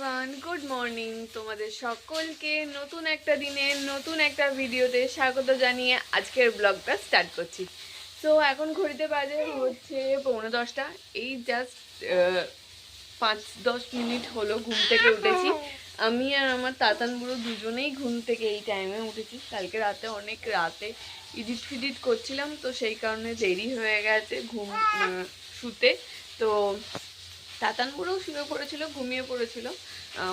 Everyone good morning তোমাদের সকলকে। নতুন একটা দিনে, নতুন একটা ভিডিওতে স্বাগত জানিয়ে আজকের ব্লগটা স্টার্ট করছি। তো এখন ঘড়িতে বাজে হচ্ছে পৌনে দশটা। এই জাস্ট পাঁচ দশ মিনিট হলো ঘুম থেকে উঠেছি। আমি আর আমার তাতান বুড়ো দুজনেই ঘুম থেকে এই টাইমে উঠেছি। কালকে রাতে অনেক রাতে ইডিট ফিডিট করছিলাম, তো সেই কারণে দেরি হয়ে গেছে ঘুম শুতে। তো তাতান বুড়োও শুয়ে পড়েছিল ঘুমিয়ে পড়েছিল।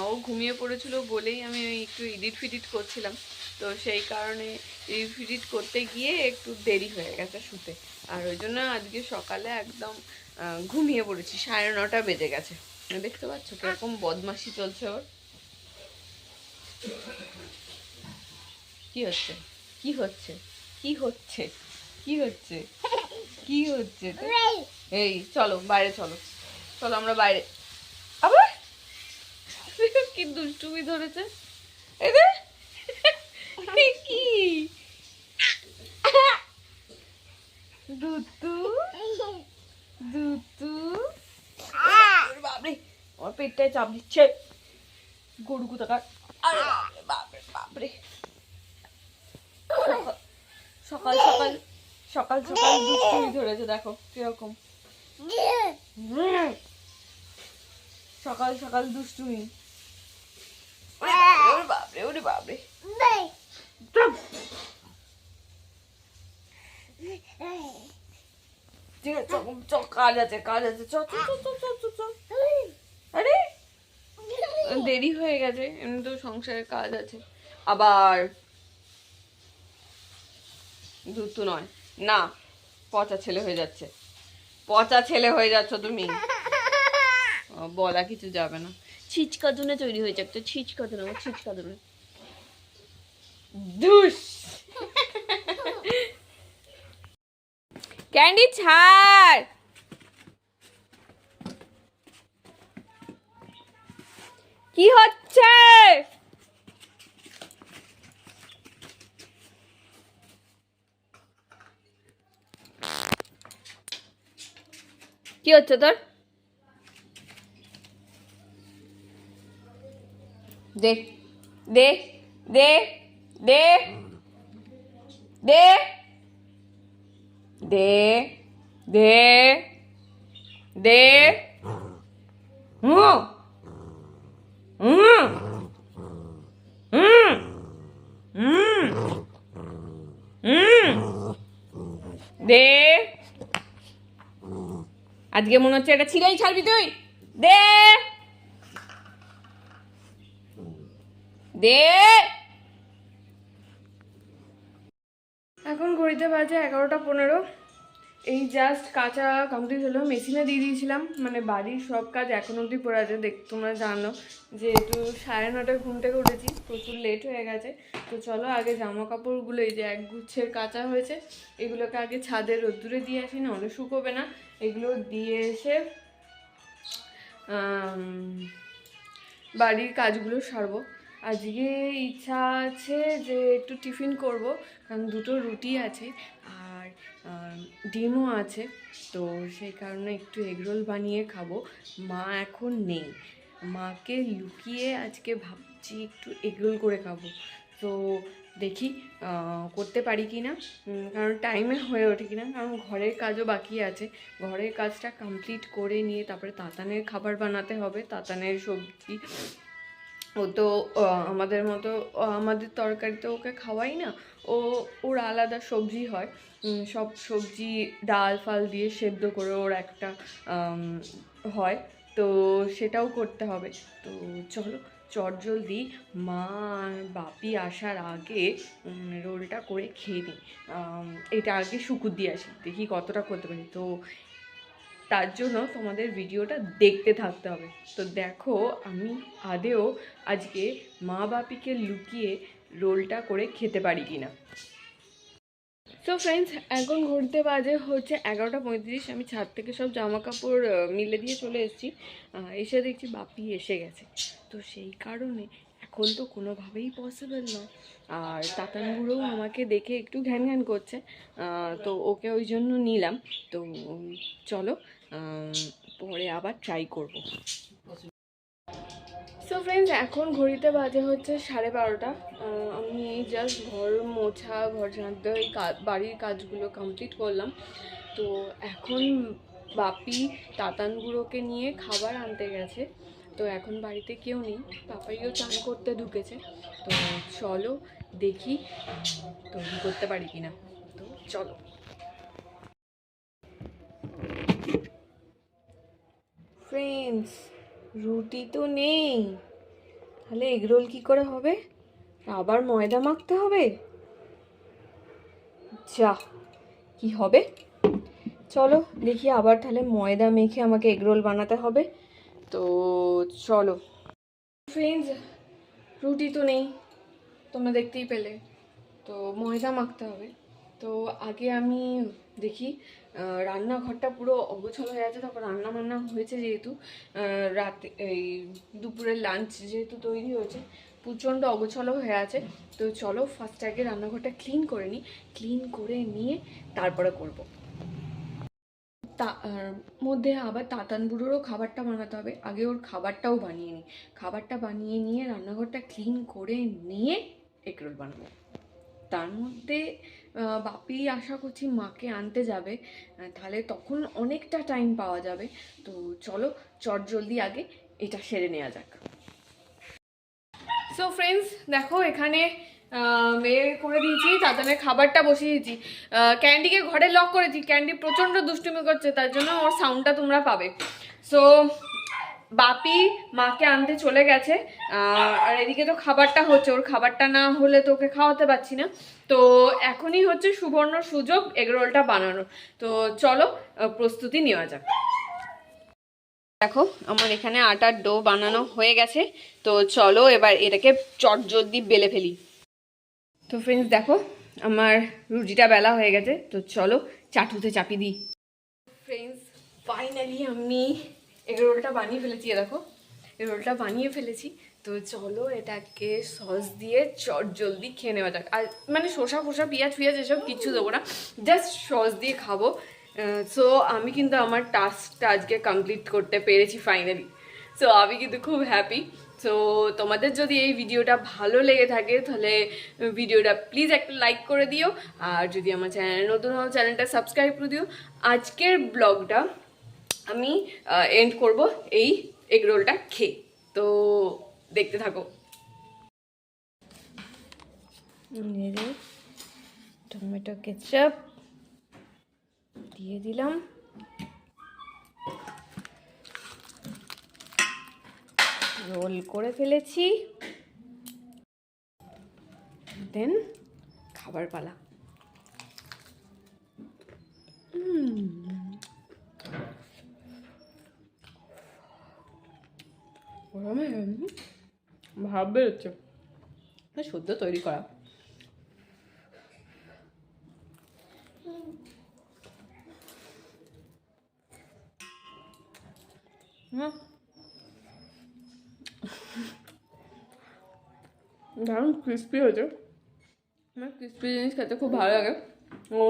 ও ঘুমিয়ে পড়েছিল বলেই আমি একটু এডিট ফিডিট করছিলাম। তো সেই কারণে এডিট ফিডিট করতে গিয়ে একটু দেরি হয়ে গেছে শুতে। আর ওই জন্য আজকে সকালে একদম ঘুমিয়ে পড়েছি। সাড়ে নটা বেজে গেছে। দেখতে পাচ্ছ কীরকম বদমাশি চলছে ওর। কি হচ্ছে? কি হচ্ছে? কি হচ্ছে? কি হচ্ছে? কি হচ্ছে? এই চলো বাইরে চলো। চলো আমরা বাইরে। আবার? কি দুষ্টুমি ধরেছে। কি? দুতু। বাপরে আমার পেটটায় চাপ দিচ্ছে। গরু কোথাকার? আরে বাপরে বাপরে সকাল সকাল সকাল সকাল দুষ্টুমি ধরেছে দেখো কীরকম। সকাল সকাল দুষ্টুমি। ওরে বাপরে ওরে বাপরে ঠিক আছে চ, চ, কাজ আছে কাজ আছে। চ চ চ চ চ, চ, চ। আরে দেরি হয়ে গেছে এমনি তো সংসারে কাজ আছে। আবার দুটো নয়। না পচা ছেলে হয়ে যাচ্ছে। পচা ছেলে হয়ে যাচ্ছ তুমি। বলা কিছু যাবে না। ছিচকাদুনে তৈরি হয়েছে একটা ছিচকাদুনে আমার ছিচকাদুনে দুস ক্যান্ডি ছাড়! কি হচ্ছে? কি হচ্ছে তোর? দে দে দে দে দে দে দে দে হুম হুম হুম হুম হুম দে। আজকে মনে হচ্ছে এটা ছিঁড়েই ছাড়বি তুই। দে। দে। এখন ঘড়িতে বাজে এগারোটা পনেরো। এই জাস্ট কাঁচা কমপ্লিট হলো। মেশিনে দিয়ে দিয়েছিলাম। মানে বাড়ির সব কাজ এখন অবধি পড়ে আছে। দেখ, তোমরা জানো যে একটু সাড়ে নটায় ঘুম থেকে উঠেছি, প্রচুর লেট হয়ে গেছে। তো চলো, আগে জামা কাপড়গুলো এই যে এক গুচ্ছের কাঁচা হয়েছে, এগুলোকে আগে ছাদে রোদ্দুরে দিয়ে আসি না অনেক শুকোবে না। এগুলো দিয়ে এসে বাড়ির কাজগুলো সারবো। আজকে ইচ্ছা আছে যে একটু টিফিন করব, কারণ দুটো রুটি আছে আর ডিমও আছে। তো সেই কারণে একটু এগরোল বানিয়ে খাব। মা এখন নেই। মাকে লুকিয়ে আজকে ভাবছি একটু এগরোল করে খাব। তো দেখি করতে পারি কি না? কারণ টাইমে হয়ে ওঠে কি না? কারণ ঘরের কাজও বাকি আছে। ঘরের কাজটা কমপ্লিট করে নিয়ে তারপরে তাতানের খাবার বানাতে হবে। তাতানের সবজি ও তো আমাদের মতো আমাদের তরকারি তো ওকে খাওয়াই না। ও, ওর আলাদা সবজি হয়। সব সবজি ডাল ফাল দিয়ে সেদ্ধ করে ওর একটা হয়। তো সেটাও করতে হবে। তো চলো, চট জলদি মা বাপি আসার আগে রোলটা করে খেয়ে নিই। এটা আগে শুকুর দিয়ে আসি। দেখি কতটা করতে পারি। তো তার জন্য তোমাদের ভিডিওটা দেখতে থাকতে হবে। তো দেখো, আমি আদেও আজকে মা বাপিকে লুকিয়ে রোলটা করে খেতে পারি কিনা। তো ফ্রেন্ডস এখন ঘুরতে বাজে হচ্ছে এগারোটা পঁয়ত্রিশ। আমি ছাদ থেকে সব জামা কাপড় মিলে দিয়ে চলে এসেছি। এসে দেখছি বাপি এসে গেছে। তো সেই কারণে এখন তো কোনোভাবেই পসিবল নয়। আর তাতান বুড়োও আমাকে দেখে একটু ঘ্যান ঘ্যান করছে। তো ওকে ওই জন্য নিলাম। তো চলো পরে আবার ট্রাই করব। সো ফ্রেন্ডস এখন ঘড়িতে বাজে হচ্ছে সাড়ে বারোটা। আমি জাস্ট ঘর মোছা, ঘর ঝাঁট দেওয়া এই বাড়ির কাজগুলো কমপ্লিট করলাম। তো এখন বাপি তাতান বুড়োকে নিয়ে খাবার আনতে গেছে। তো এখন বাড়িতে কেউ নেই। পাপাইও চান করতে ঢুকেছে। তো চলো দেখি, তো করতে পারি কিনা। তো চলো। ফ্রেন্ডস রুটি তো নেই। তাহলে এগরোল কি করে হবে? আবার ময়দা মাখতে হবে? যা, কি হবে? চলো, দেখি আবার তাহলে ময়দা মেখে আমাকে এগরোল বানাতে হবে। তো চলো। ফ্রেন্ডস রুটি তো নেই, তোমরা দেখতেই পেলে। তো ময়দা মাখতে হবে। তো আগে আমি দেখি রান্নাঘরটা পুরো অগোছল হয়ে আছে, তারপর রান্না বান্না হয়েছে যেহেতু রাতে এই দুপুরের লাঞ্চ যেহেতু তৈরি হয়েছে, প্রচণ্ড অগোছল হয়ে আছে, তো চলো ফার্স্ট আগে রান্নাঘরটা ক্লিন করে নিই ক্লিন করে নিয়ে তারপরে করব। তা মধ্যে আবার তাতান বুড়োরও খাবারটা বানাতে হবে, আগে ওর খাবারটাও বানিয়ে নিই। খাবারটা বানিয়ে নিয়ে রান্নাঘরটা ক্লিন করে নিয়ে এগরোল বানাবো। তার মধ্যে বাপি আশা করছি মাকে আনতে যাবে। তাহলে তখন অনেকটা টাইম পাওয়া যাবে। তো চলো, চট জলদি আগে এটা সেরে নেওয়া যাক। সো ফ্রেন্ডস দেখো এখানে এ করে দিয়েছি তাদের খাবারটা বসিয়ে দিয়েছি। ক্যান্ডিকে ঘরে লক করেছি। ক্যান্ডি প্রচণ্ড দুষ্টুমি করছে, তার জন্য ওর সাউন্ডটা তোমরা পাবে। সো বাপি মাকে আনতে চলে গেছে আর এদিকে তো খাবারটা হচ্ছে, ওর খাবারটা না হলে তো ওকে খাওয়াতে পারছি না। তো এখনই হচ্ছে সুবর্ণ সুযোগ এগরোলটা বানানো। তো চলো প্রস্তুতি নেওয়া যাক। দেখো, আমার এখানে আটার ডো বানানো হয়ে গেছে। তো চলো এবার এটাকে চট জলদি বেলে ফেলি। তো ফ্রেন্ডস দেখো, আমার রুটিটা বেলা হয়ে গেছে। তো চলো, চাটুতে চাপি দিই। ফ্রেন্ডস ফাইনালি আমি এগরোলটা বানিয়ে ফেলেছি দেখো। এগরোলটা বানিয়ে ফেলেছি। তো চলো এটাকে সস দিয়ে চট জলদি খেয়ে নেওয়া যাক। আর মানে শসা ফোসা, পেঁয়াজ ফিয়াজ এসব কিছু দেবো না জাস্ট সস দিয়ে খাব। সো আমি কিন্তু আমার টাস্কটা আজকে কমপ্লিট করতে পেরেছি ফাইনালি সো আমি কিন্তু খুব হ্যাপি সো তোমাদের যদি এই ভিডিওটা ভালো লেগে থাকে, তাহলে ভিডিওটা প্লিজ একটা লাইক করে দিও। আর যদি আমার চ্যানেল নতুন হও চ্যানেলটা সাবস্ক্রাইব করে দিও। আজকের ব্লগটা আমি এন্ড করব এই এগ রোলটা খেয়ে। তো দেখতে থাকো। টমেটো কেচাপ দিয়ে দিলাম। রোল করে ফেলেছি। দেন খাবার পালা। ভাব বেরোচ্ছে সদ্য তৈরি করা দারুণ ক্রিস্পি হয়েছে আমার ক্রিস্পি জিনিস খেতে খুব ভালো লাগে ও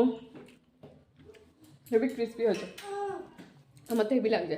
হেভি ক্রিস্পি হয়েছে আমার তো হেভি লাগছে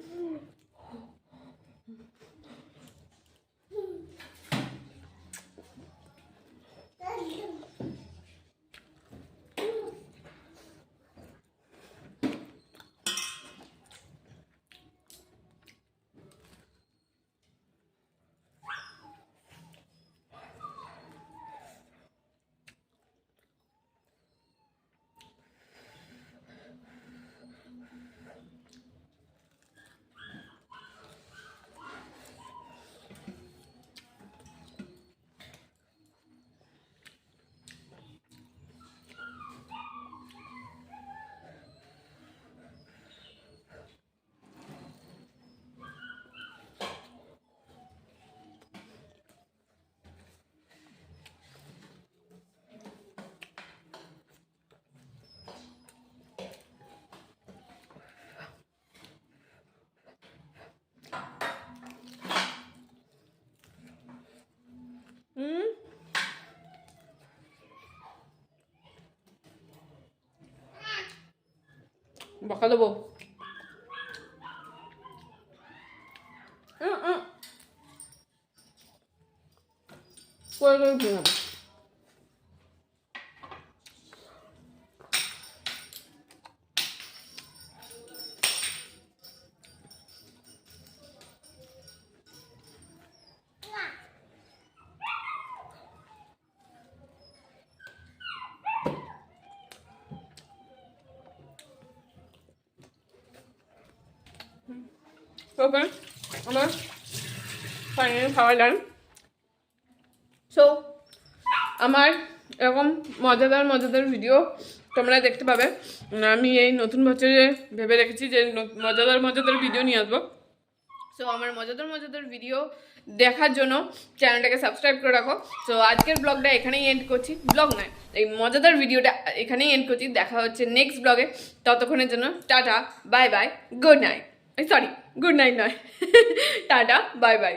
বকা দেবো করে করে ভেঙে আমার সো আমার এরকম মজাদার মজাদার ভিডিও তোমরা দেখতে পাবে। আমি এই নতুন বছরে ভেবে রেখেছি যে মজাদার মজাদার ভিডিও নিয়ে আসব। সো আমার মজাদার মজাদার ভিডিও দেখার জন্য চ্যানেলটাকে সাবস্ক্রাইব করে রাখো। সো আজকের ব্লগটা এখানেই এন্ড করছি। ব্লগ নয়, এই মজাদার ভিডিওটা এখানেই এন্ড করছি। দেখা হচ্ছে নেক্সট ব্লগে ততক্ষণের জন্য tata bye bye good night sorry good night নয় টাটা বাই বাই